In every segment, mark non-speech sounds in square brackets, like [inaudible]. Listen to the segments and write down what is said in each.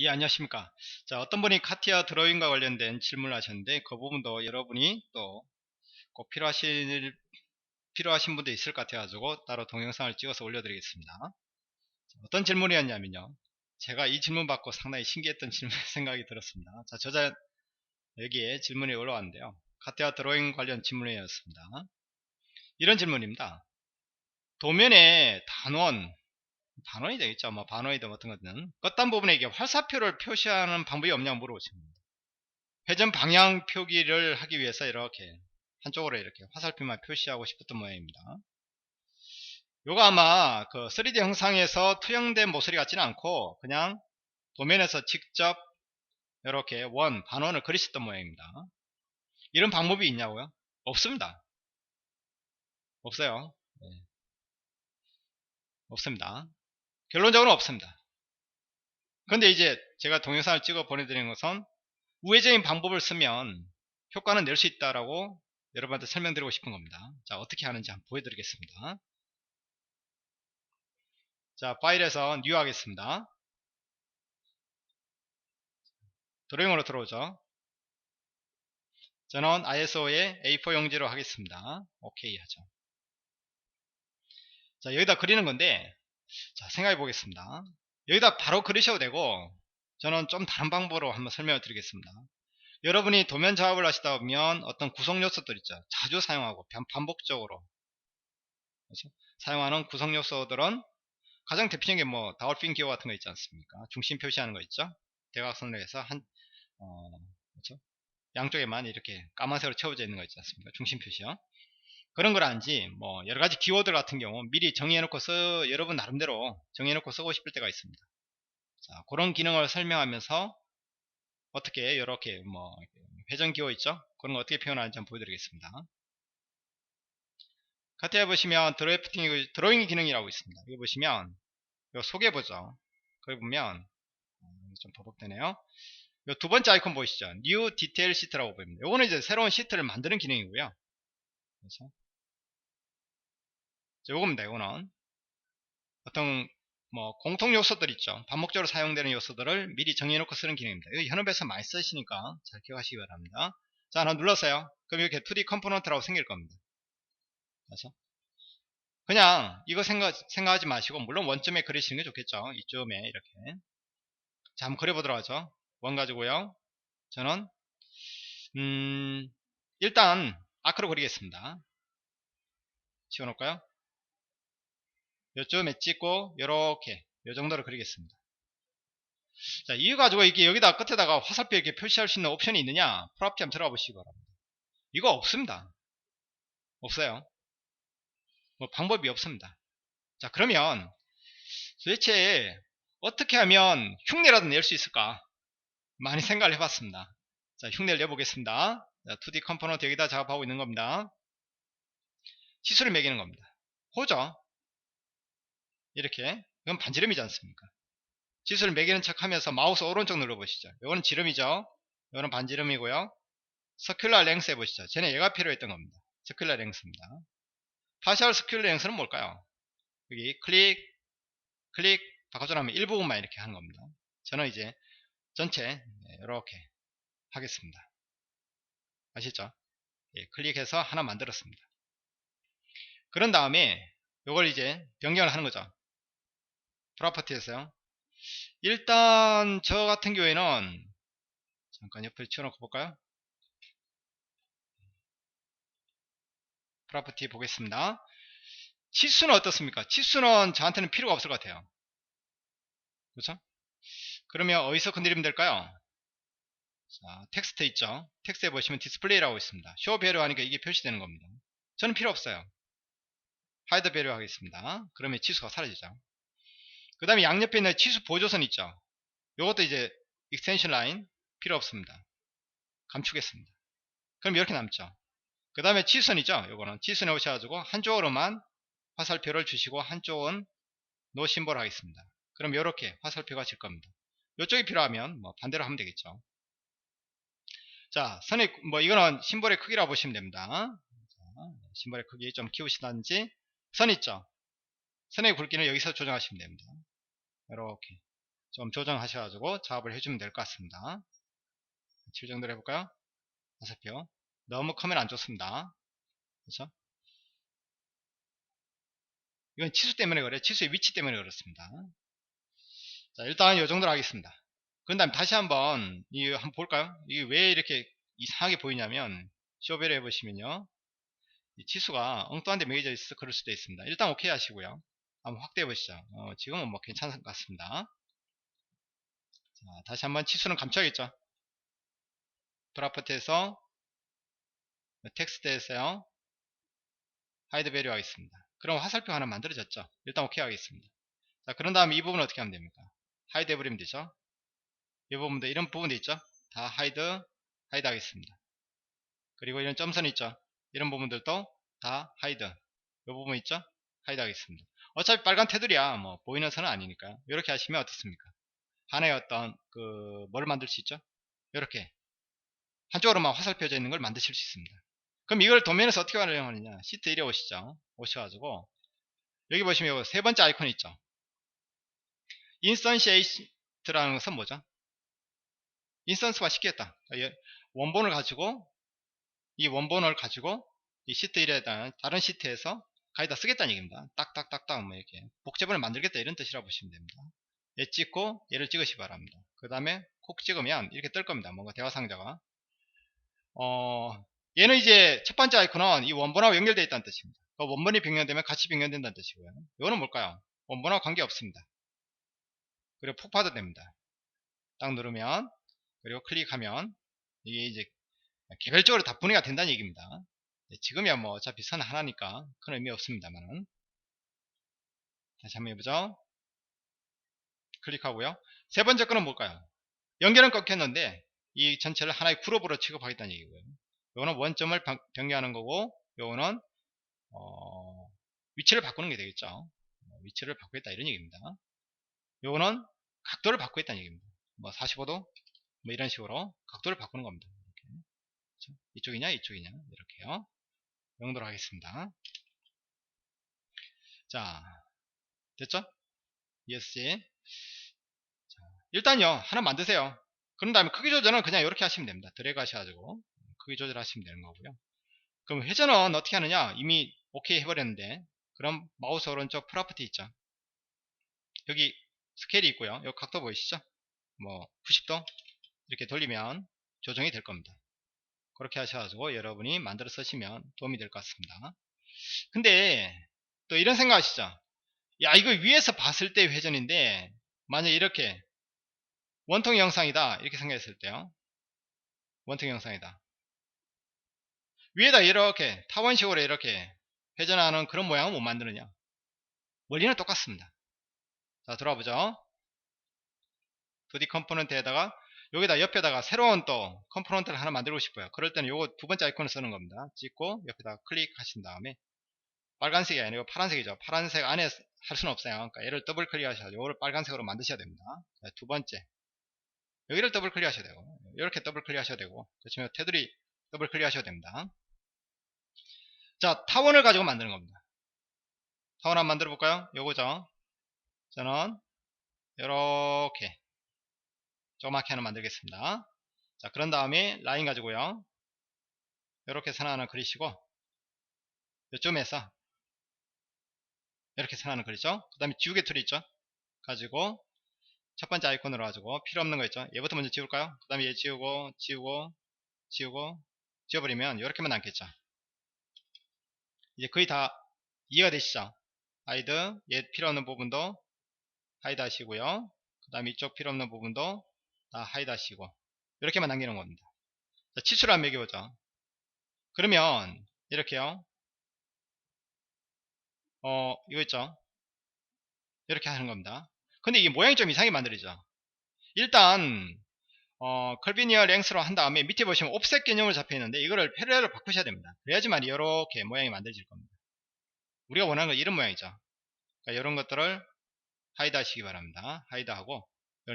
예, 안녕하십니까. 자, 어떤 분이 카티아 드로잉과 관련된 질문을 하셨는데, 그 부분도 여러분이 또 꼭 필요하실, 필요하신 분도 있을 것 같아 가지고, 따로 동영상을 찍어서 올려드리겠습니다. 자, 어떤 질문이었냐면요. 제가 이 질문 받고 상당히 신기했던 질문 [laughs] 생각이 들었습니다. 자, 저자 여기에 질문이 올라왔는데요. 카티아 드로잉 관련 질문이었습니다. 이런 질문입니다. 도면에 단원, 단원이 되겠죠. 뭐 반원이든 어떤 것든 껐단 부분에 이게 활사표를 표시하는 방법이 없냐고 물어보십니다. 회전 방향 표기를 하기 위해서 이렇게 한쪽으로 이렇게 화살표만 표시하고 싶었던 모양입니다. 요거 아마 그 3D 형상에서 투영된 모서리 같지는 않고 그냥 도면에서 직접 이렇게 원, 반원을 그리셨던 모양입니다. 이런 방법이 있냐고요? 없습니다. 없어요. 네. 없습니다. 결론적으로 없습니다. 근데 이제 제가 동영상을 찍어 보내드리는 것은 우회적인 방법을 쓰면 효과는 낼 수 있다라고 여러분한테 설명드리고 싶은 겁니다. 자, 어떻게 하는지 한번 보여드리겠습니다. 자, 파일에서 뉴 하겠습니다. 드로잉으로 들어오죠. 저는 ISO에 A4 용지로 하겠습니다. 오케이 하죠. 자, 여기다 그리는 건데 자, 생각해 보겠습니다. 여기다 바로 그리셔도 되고 저는 좀 다른 방법으로 한번 설명을 드리겠습니다. 여러분이 도면 작업을 하시다 보면 어떤 구성 요소들 있죠. 자주 사용하고 반복적으로 그렇죠? 사용하는 구성 요소들은 가장 대표적인 게 뭐 다울핀 기호 같은 거 있지 않습니까? 중심 표시하는 거 있죠. 대각선으로 해서 한 어, 그렇죠? 양쪽에만 이렇게 까만색으로 채워져 있는 거 있지 않습니까? 중심 표시요. 그런 거라든지 뭐 여러 가지 키워드 같은 경우 미리 정의해 놓고 써 여러분 나름대로 정의해 놓고 쓰고 싶을 때가 있습니다. 자, 그런 기능을 설명하면서 어떻게 이렇게 뭐 회전 기호 있죠? 그런 거 어떻게 표현하는지 한번 보여드리겠습니다. 카트에 보시면 드래프팅 드로잉 기능이라고 있습니다. 여기 보시면 요 소개 보죠. 거기 보면 음, 좀 버벅되네요. 두 번째 아이콘 보이시죠? New Detail Sheet라고 보입니다. 요거는 이제 새로운 시트를 만드는 기능이고요. 그래서 요겁니다. 요거는 어떤 뭐 공통 요소들 있죠. 반복적으로 사용되는 요소들을 미리 정해놓고 쓰는 기능입니다. 이거 현업에서 많이 쓰시니까 잘 기억하시기 바랍니다. 자, 하나 눌렀어요. 그럼 이렇게 2D 컴포넌트라고 생길 겁니다. 그래서 그냥 이거 생각, 생각하지 마시고 물론 원점에 그리시는 게 좋겠죠. 이쯤에 이렇게 자, 한번 그려보도록 하죠. 원 가지고요. 저는 음, 일단 아크로 그리겠습니다. 지워놓을까요? 요쯤에 찍고 요렇게 요 정도로 그리겠습니다. 자, 이거 가지고 이게 여기다 끝에다가 화살표 이렇게 표시할 수 있는 옵션이 있느냐? 프로퍼티 한번 들어가 보시기 바랍니다. 이거 없습니다. 없어요. 뭐 방법이 없습니다. 자, 그러면 도대체 어떻게 하면 흉내라도 낼 수 있을까? 많이 생각을 해봤습니다. 자, 흉내를 내보겠습니다. 자, 2D 컴포넌트 여기다 작업하고 있는 겁니다. 치수를 매기는 겁니다. 호죠? 이렇게. 이건 반지름이지 않습니까? 지수를 매기는 척 하면서 마우스 오른쪽 눌러보시죠. 이거는 지름이죠. 이거는 반지름이고요. 서큘러 랭스 해보시죠. 쟤는 얘가 필요했던 겁니다. 서큘러 랭스입니다. 파셜 서큘러 랭스는 뭘까요? 여기 클릭 클릭 바꿔줘라면 일부분만 이렇게 하는 겁니다. 저는 이제 전체 이렇게 하겠습니다. 아시죠? 예, 클릭해서 하나 만들었습니다. 그런 다음에 이걸 이제 변경을 하는 거죠 프로퍼티에서요. 일단 저 같은 경우에는 잠깐 옆에 치워놓고 볼까요? 프로퍼티 보겠습니다. 치수는 어떻습니까? 치수는 저한테는 필요가 없을 것 같아요. 그렇죠? 그러면 어디서 건드리면 될까요? 자, 텍스트 있죠? 텍스트에 보시면 디스플레이라고 있습니다. 쇼 배려 하니까 이게 표시되는 겁니다. 저는 필요 없어요. 하이드 배려 하겠습니다. 그러면 치수가 사라지죠. 그 다음에 양옆에 있는 치수 보조선 있죠? 이것도 이제 익스텐션 라인 필요 없습니다. 감추겠습니다. 그럼 이렇게 남죠? 그 다음에 치수선이죠? 요거는 치수선에 오셔가지고 한쪽으로만 화살표를 주시고 한쪽은 노 심볼 하겠습니다. 그럼 이렇게 화살표가 질 겁니다. 이쪽이 필요하면 뭐 반대로 하면 되겠죠? 자 선의 뭐 이거는 심볼의 크기라고 보시면 됩니다. 자, 심볼의 크기 좀 키우시든지. 선 있죠? 선의 굵기는 여기서 조정하시면 됩니다 이렇게 좀 조정하셔가지고 작업을 해주면 될 것 같습니다. 7 정도로 해볼까요? 5표. 너무 크면 안 좋습니다. 그렇죠? 이건 치수 때문에 그래. 치수의 위치 때문에 그렇습니다. 자, 일단 이 정도로 하겠습니다. 그 다음에 다시 한번, 이 한번 볼까요? 이게 왜 이렇게 이상하게 보이냐면, 쇼벨 해보시면요. 이 치수가 엉뚱한 데 매겨져 있어 그럴 수도 있습니다. 일단 오케이 하시고요. 한번 확대해 보시죠. 어, 지금은 뭐 괜찮은 것 같습니다. 자, 다시 한번 치수는 감춰야겠죠. 프라퍼트에서 텍스트에서요. 하이드 배류 하겠습니다. 그럼 화살표 하나 만들어졌죠. 일단 오케이 하겠습니다. 자, 그런 다음에 이 부분 어떻게 하면 됩니까? 하이드 해버리면 되죠. 이 부분도 이런 부분도 있죠. 다 하이드, 하이드 하겠습니다. 그리고 이런 점선 있죠. 이런 부분들도 다 하이드. 이 부분 있죠. 하이드 하겠습니다. 어차피 빨간 테두리야 뭐 보이는 선은 아니니까요. 이렇게 하시면 어떻습니까? 하나의 어떤 그 뭘 만들 수 있죠? 이렇게 한쪽으로만 화살표져 있는 걸 만드실 수 있습니다. 그럼 이걸 도면에서 어떻게 활용하느냐? 시트 1에 오시죠. 오셔가지고 여기 보시면 세 번째 아이콘 있죠. 인스턴시에이트라는 것은 뭐죠? 인스턴스가 쉽겠다. 원본을 가지고 이 원본을 가지고 이 시트 1에다 다른 시트에서 가에다 쓰겠다는 얘기입니다. 딱딱딱딱 뭐 이렇게 복제본을 만들겠다 이런 뜻이라고 보시면 됩니다. 얘 찍고 얘를 찍으시 기 바랍니다. 그 다음에 콕 찍으면 이렇게 뜰 겁니다. 뭔가 대화 상자가 어 얘는 이제 첫 번째 아이콘은 이 원본하고 연결되어 있다는 뜻입니다. 그 원본이 변경되면 같이 변경된다는 뜻이고요. 이거는 뭘까요? 원본하고 관계 없습니다. 그리고 폭파도 됩니다. 딱 누르면 그리고 클릭하면 이게 이제 개별적으로 다 분해가 된다는 얘기입니다. 네, 지금이야 뭐 어차피 선 하나니까 큰 의미 없습니다만은 다시 한번 해보죠. 클릭하고요. 세 번째 거는 뭘까요? 연결은 꺾였는데 이 전체를 하나의 그룹으로 취급하겠다는 얘기고요. 요거는 원점을 변경하는 거고 요거는 어, 위치를 바꾸는 게 되겠죠. 뭐 위치를 바꾸겠다 이런 얘기입니다. 요거는 각도를 바꾸겠다는 얘기입니다. 뭐 45도 뭐 이런 식으로 각도를 바꾸는 겁니다. 이렇게. 이쪽이냐 이쪽이냐 이렇게요. 정도로 하겠습니다. 자 됐죠? ESC 자, 일단요 하나 만드세요. 그런 다음에 크기 조절은 그냥 이렇게 하시면 됩니다. 드래그 하셔가지고 크기 조절하시면 되는 거고요. 그럼 회전은 어떻게 하느냐? 이미 오케이 해버렸는데 그럼 마우스 오른쪽 프로퍼티 있죠? 여기 스케일이 있고요. 여기 각도 보이시죠? 뭐 90도 이렇게 돌리면 조정이 될 겁니다. 그렇게 하셔가지고 여러분이 만들어 쓰시면 도움이 될 것 같습니다. 근데 또 이런 생각 하시죠? 야 이거 위에서 봤을 때 회전인데 만약 이렇게 원통 영상이다 이렇게 생각했을 때요. 원통 영상이다. 위에다 이렇게 타원식으로 이렇게 회전하는 그런 모양은 못 만드느냐 원리는 똑같습니다 자 들어와보죠 2D 컴포넌트에다가 여기다 옆에다가 새로운 또 컴포넌트를 하나 만들고 싶어요. 그럴 때는 요거 두 번째 아이콘을 쓰는 겁니다. 찍고 옆에다 클릭하신 다음에 빨간색이 아니고 파란색이죠. 파란색 안에 할 수는 없어요. 그러니까 얘를 더블 클릭하셔서 요거를 빨간색으로 만드셔야 됩니다. 자, 두 번째. 여기를 더블 클릭하셔야 되고 이렇게 더블 클릭하셔야 되고 그렇지만 테두리 더블 클릭하셔야 됩니다. 자, 타원을 가지고 만드는 겁니다. 타원 한번 만들어 볼까요? 요거죠. 저는 이렇게 조그맣게 하나 만들겠습니다. 자, 그런 다음에 라인 가지고요. 이렇게 선 하나 그리시고 요점에서 이렇게 선 하나 그리죠. 그 다음에 지우개 툴이 있죠. 가지고 첫 번째 아이콘으로 가지고 필요 없는 거 있죠. 얘부터 먼저 지울까요? 그 다음에 얘 지우고 지우고 지우고 지워버리면 이렇게만 남겠죠. 이제 거의 다 이해가 되시죠? 하이드, 얘 필요 없는 부분도 하이드 하시고요. 그 다음에 이쪽 필요 없는 부분도 다 하이드 하시고 이렇게만 남기는 겁니다. 자, 치수를 한번 매겨보죠. 그러면 이렇게요. 어 이거 있죠? 이렇게 하는 겁니다. 근데 이게 모양이 좀 이상하게 만들어지죠. 일단 어, 컬비니어 랭스로 한 다음에 밑에 보시면 옵셋 개념을 잡혀 있는데 이거를 패러렐로 바꾸셔야 됩니다. 그래야지만 이렇게 모양이 만들어질 겁니다. 우리가 원하는 건 이런 모양이죠. 그러니까 이런 것들을 하이드 하시기 바랍니다. 하이드 하고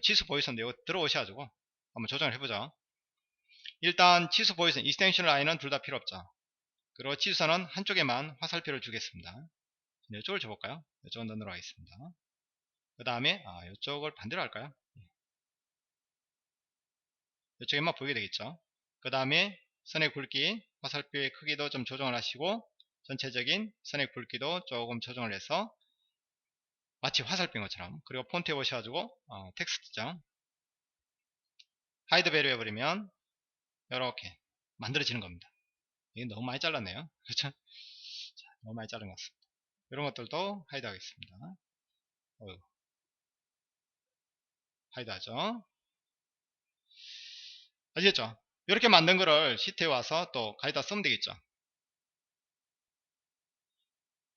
지수 보이선 내고 들어오셔가지고 한번 조정을 해보죠 일단 지수 보이선 익스텐션 라인은 둘 다 필요 없죠. 그리고 지수선은 한쪽에만 화살표를 주겠습니다. 네, 이쪽을 줘볼까요? 이쪽은 단으로 하겠습니다. 그 다음에 아, 이쪽을 반대로 할까요? 예. 이쪽에만 보이게 되겠죠? 그 다음에 선의 굵기 화살표의 크기도 좀 조정을 하시고 전체적인 선의 굵기도 조금 조정을 해서 마치 화살표인 것처럼 그리고 폰트에 오셔가지고 어, 텍스트죠. 하이드 베리 해버리면 이렇게 만들어지는 겁니다. 이게 너무 많이 잘랐네요. [laughs] 그렇죠? 자, 너무 많이 자른 것 같습니다. 이런 것들도 하이드 하겠습니다. 어휴. 하이드 하죠. 아시겠죠? 이렇게 만든 거를 시트에 와서 또 가져다 쓰면 되겠죠.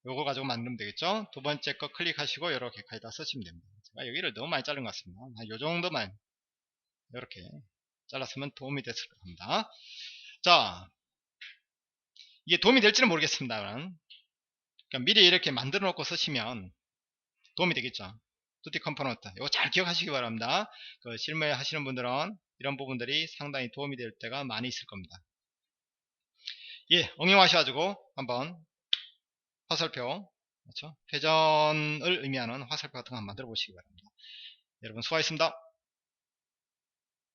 요거 가지고 만들면 되겠죠. 두 번째 거 클릭하시고 이렇게 가져다 쓰시면 됩니다. 제가 여기를 너무 많이 자른 것 같습니다. 요 정도만 이렇게 잘랐으면 도움이 됐을 겁니다. 자, 이게 도움이 될지는 모르겠습니다. 그러니까 미리 이렇게 만들어 놓고 쓰시면 도움이 되겠죠. 투티 컴포넌트. 이거 잘 기억하시기 바랍니다. 그 실무에 하시는 분들은 이런 부분들이 상당히 도움이 될 때가 많이 있을 겁니다. 예, 응용하셔가지고 한번 화살표, 그렇죠? 회전을 의미하는 화살표 같은 거 한번 만들어 보시기 바랍니다. 여러분 수고하셨습니다.